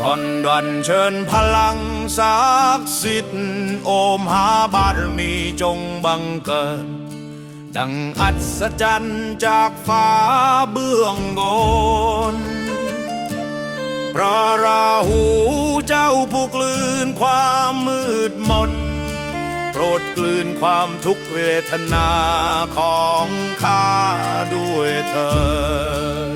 ท่อนดันเชิญพลังศักดิ์สิทธิ์โอมหาบารมีจงบังเกิด ดังอัศจรรย์จากฟ้าเบื้องบนพระราหูเจ้าผู้กลืนความมืดมนโปรดกลืนความทุกขเวทนาของข้าด้วยเถิด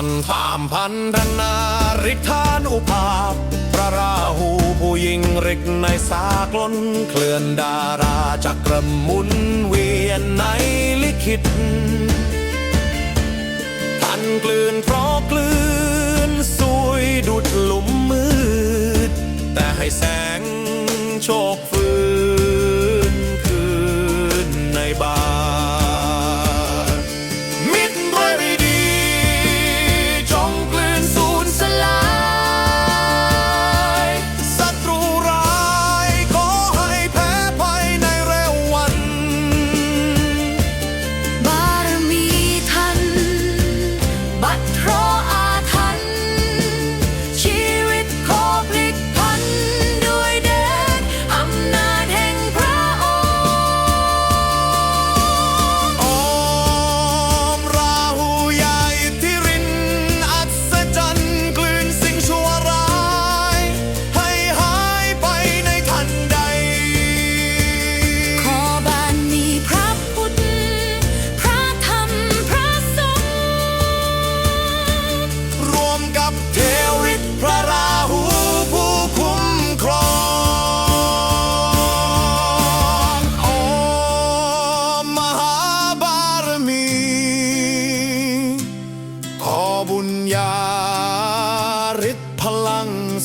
อนความพันธนาริธานุภาพ พระราหูผู้ยิ่งฤทธิ์ในสากลนเคลื่อนดาราจักรมุนเวียนในลิขิตท่านกลืนเพราะกลืนสวยดุดหลุมมืด แต่ให้แสง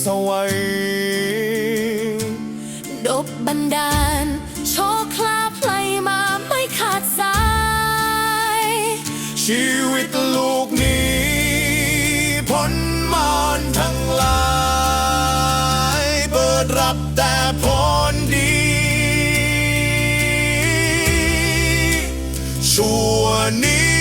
สวัยดบบันดาล โชคลาภไหลมาไม่ขาดสาย ชีวิตลูกนี้พ้นมารทั้งหลาย เปิดรับแต่ผลดี ชั่วนิ